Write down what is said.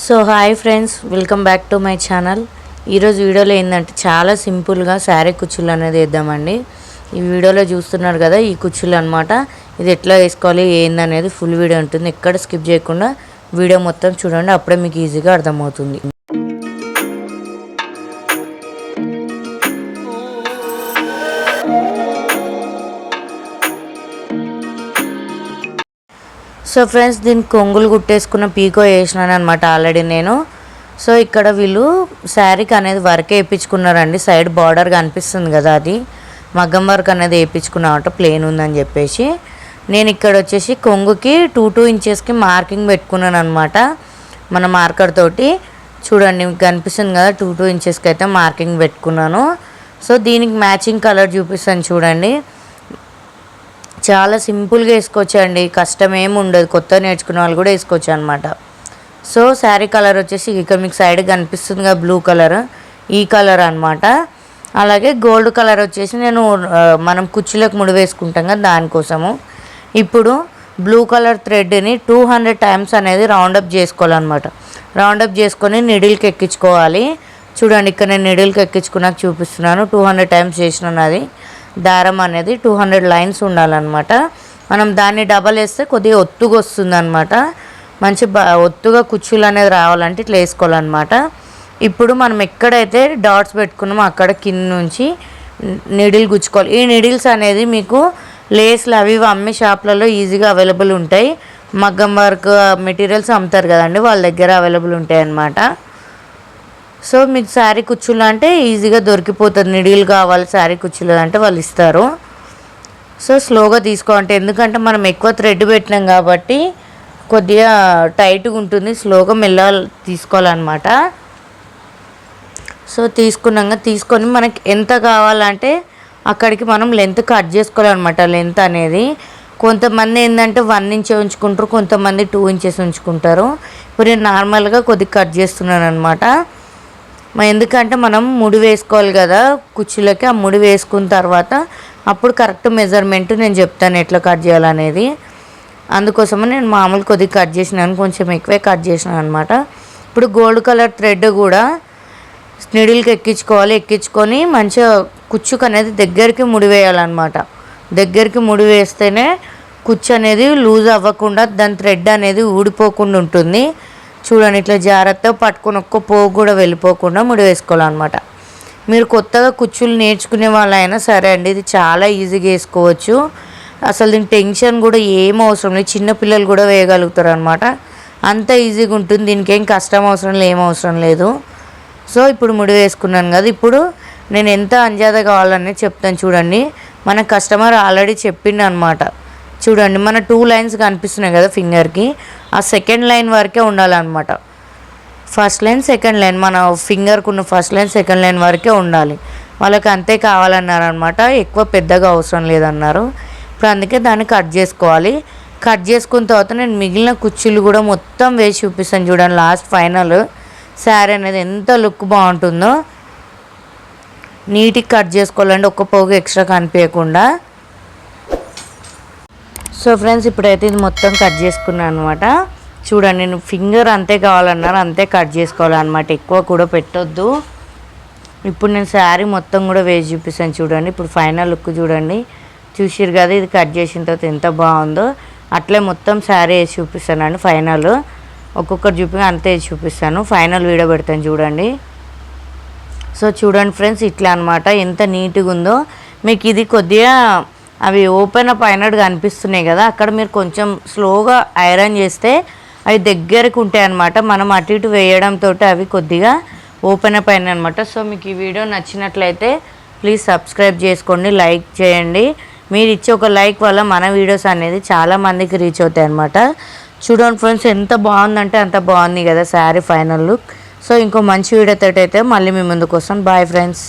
So hi friends welcome back to my channel. ఈరోజు వీడియోలో ఏంటంటే చాలా సింపుల్గా శారీ కుచ్చులు అనేది వేద్దామండి. ఈ వీడియోలో చూస్తున్నారు కదా ఈ కుచ్చులు అనమాట ఇది ఎట్లా వేసుకోవాలి ఏందనేది ఫుల్ వీడియో ఉంటుంది. ఎక్కడ స్కిప్ చేయకుండా వీడియో మొత్తం చూడండి అప్పుడే మీకు ఈజీగా అర్థమవుతుంది. సో ఫ్రెండ్స్ దీని కొంగులు కుట్టేసుకున్న పీకో వేసినాను అనమాట ఆల్రెడీ నేను. సో ఇక్కడ వీళ్ళు శారీకి అనేది వర్క్ వేయించుకున్నారండి. సైడ్ బార్డర్ కనిపిస్తుంది కదా అది. మగ్గం వర్క్ అనేది వేయించుకున్నామట ప్లేన్ ఉందని చెప్పేసి. నేను ఇక్కడ వచ్చేసి కొంగుకి టూ టూ ఇంచెస్కి మార్కింగ్ పెట్టుకున్నాను అనమాట మన మార్కర్ తోటి. చూడండి కనిపిస్తుంది కదా టూ టూ ఇంచెస్కి అయితే మార్కింగ్ పెట్టుకున్నాను. సో దీనికి మ్యాచింగ్ కలర్ చూపిస్తాను చూడండి. చాలా సింపుల్గా వేసుకోవచ్చు అండి కష్టం ఏమి ఉండదు. కొత్త నేర్చుకున్న వాళ్ళు కూడా వేసుకోవచ్చు అనమాట సో శారీ కలర్ వచ్చేసి ఇక్కడ మీకు సైడ్ కనిపిస్తుందిగా బ్లూ కలర్. ఈ కలర్ అనమాట అలాగే గోల్డ్ కలర్ వచ్చేసి నేను మనం కుర్చీలకు ముడి వేసుకుంటాం కదా దానికోసము. ఇప్పుడు బ్లూ కలర్ థ్రెడ్ని టూ హండ్రెడ్ టైమ్స్ అనేది రౌండప్ చేసుకోవాలన్నమాట. రౌండప్ చేసుకొని నిడిల్కి ఎక్కించుకోవాలి. చూడండి ఇక్కడ నేను నిడిల్కి ఎక్కించుకున్నాక చూపిస్తున్నాను. టూ హండ్రెడ్ టైమ్స్ చేసినాను అది. దారం అనేది టూ హండ్రెడ్ లైన్స్ ఉండాలన్నమాట. మనం దాన్ని డబల్ వేస్తే కొద్దిగా ఒత్తుగా వస్తుంది అనమాట మంచి బా ఒత్తుగా కుచ్చులు అనేది రావాలంటే ఇట్లా వేసుకోవాలన్నమాట. ఇప్పుడు మనం ఎక్కడైతే డాట్స్ పెట్టుకున్నామో అక్కడ కింద నుంచి నిడిల్ గుచ్చుకోవాలి. ఈ నిడిల్స్ అనేది మీకు లేస్లు అవి ఇవి అమ్మే షాప్లలో ఈజీగా అవైలబుల్ ఉంటాయి. మగ్గం వర్క్ మెటీరియల్స్ అమ్ముతారు కదండి వాళ్ళ దగ్గర అవైలబుల్ ఉంటాయి అన్నమాట సో మీకు శారీ కుచ్చులు అంటే ఈజీగా దొరికిపోతుంది. నిడిల్ కావాలి శారీ కుచ్చులు అంటే వాళ్ళు ఇస్తారు. సో స్లోగా తీసుకోవాలంటే ఎందుకంటే మనం ఎక్కువ థ్రెడ్ పెట్టినాం కాబట్టి కొద్దిగా టైట్గా ఉంటుంది. స్లోగా మెల్ల తీసుకోవాలన్నమాట. సో తీసుకున్నాక తీసుకొని మనకి ఎంత కావాలంటే అక్కడికి మనం లెంత్ కట్ చేసుకోవాలన్నమాట. లెంత్ అనేది కొంతమంది ఏంటంటే వన్ ఇంచే ఉంచుకుంటారు కొంతమంది టూ ఇంచెస్ ఉంచుకుంటారు. ఇప్పుడు నేను నార్మల్గా కొద్దిగా కట్ చేస్తున్నాను అనమాట ఎందుకంటే మనం ముడి వేసుకోవాలి కదా కుర్చీలకి ఆ ముడి వేసుకున్న తర్వాత అప్పుడు కరెక్ట్ మెజర్మెంట్ నేను చెప్తాను ఎట్లా కట్ చేయాలనేది. అందుకోసమే నేను మామూలు కొద్దిగా కట్ చేసినాను కొంచెం ఎక్కువే కట్ చేసినాను అనమాట ఇప్పుడు గోల్డ్ కలర్ థ్రెడ్ కూడా నిడిల్కి ఎక్కించుకోవాలి ఎక్కించుకొని మంచిగా కుచ్చుకు అనేది దగ్గరికి ముడి వేయాలన్నమాట. దగ్గరికి ముడి వేస్తేనే కుచ్చు అనేది లూజ్ అవ్వకుండా దాని థ్రెడ్ అనేది ఊడిపోకుండా ఉంటుంది. చూడండి ఇట్లా జాగ్రత్తగా పట్టుకొని ఒక్క పోగు కూడా వెళ్ళిపోకుండా ముడి వేసుకోవాలన్నమాట. మీరు కొత్తగా కుచ్చులు నేర్చుకునే వాళ్ళైనా సరే అండి ఇది చాలా ఈజీగా వేసుకోవచ్చు. అసలు దీని టెన్షన్ కూడా ఏం అవసరం లేదు చిన్నపిల్లలు కూడా వేయగలుగుతారు అనమాట అంత ఈజీగా ఉంటుంది దీనికి ఏం కష్టం అవసరం లేదు ఏం అవసరం లేదు. సో ఇప్పుడు ముడి వేసుకున్నాను కదా ఇప్పుడు నేను ఎంత అంజాద కావాలని చెప్తాను చూడండి. మన కస్టమర్ ఆల్రెడీ చెప్పిండు అనమాట చూడండి మన టూ లైన్స్ కనిపిస్తున్నాయి కదా ఫింగర్కి. ఆ సెకండ్ లైన్ వరకే ఉండాలన్నమాట. ఫస్ట్ లైన్ సెకండ్ లైన్ మన ఫింగర్కు ఉన్న ఫస్ట్ లైన్ సెకండ్ లైన్ వరకే ఉండాలి. వాళ్ళకి అంతే కావాలన్నారు అనమాట ఎక్కువ పెద్దగా అవసరం లేదన్నారు. ఇప్పుడు అందుకే దాన్ని కట్ చేసుకోవాలి. కట్ చేసుకున్న తర్వాత నేను మిగిలిన కుర్చీలు కూడా మొత్తం వేసి చూపిస్తాను చూడండి. లాస్ట్ ఫైనల్ శారీ అనేది ఎంత లుక్ బాగుంటుందో. నీట్గా కట్ చేసుకోవాలండి ఒక్క పోగు ఎక్స్ట్రా కనిపించకుండా. సో ఫ్రెండ్స్ ఇప్పుడైతే ఇది మొత్తం కట్ చేసుకున్నాను అనమాట చూడండి నేను ఫింగర్ అంతే కావాలన్నారు అంతే కట్ చేసుకోవాలన్నమాట. ఎక్కువ కూడా పెట్టొద్దు. ఇప్పుడు నేను శారీ మొత్తం కూడా వేసి చూపిస్తాను చూడండి. ఇప్పుడు ఫైనల్ లుక్ చూడండి. చూసిరు కదా ఇది కట్ చేసిన తర్వాత ఎంత బాగుందో. అట్లే మొత్తం శారీ వేసి చూపిస్తానండి ఫైనల్. ఒక్కొక్కటి చూపి అంతే వేసి చూపిస్తాను. ఫైనల్ వీడియో పెడతాను చూడండి. సో చూడండి ఫ్రెండ్స్ ఇట్లా అనమాట ఎంత నీట్గా ఉందో. మీకు ఇది కొద్దిగా అవి ఓపెన్ అప్ అయినట్టు కనిపిస్తున్నాయి కదా అక్కడ మీరు కొంచెం స్లోగా ఐరన్ చేస్తే అవి దగ్గరకు ఉంటాయి అనమాట మనం అటు ఇటు వేయడంతో అవి కొద్దిగా ఓపెన్ అప్ అయినాయి అనమాట సో మీకు ఈ వీడియో నచ్చినట్లయితే ప్లీజ్ సబ్స్క్రైబ్ చేసుకోండి లైక్ చేయండి. మీరు ఇచ్చే ఒక లైక్ వల్ల మన వీడియోస్ అనేది చాలామందికి రీచ్ అవుతాయి అనమాట చూడండి ఫ్రెండ్స్ ఎంత బాగుందంటే అంత బాగుంది కదా శారీ ఫైనల్ లుక్. సో ఇంకో మంచి వీడియో అయితే మళ్ళీ మీ ముందుకు కోసం. Bye friends.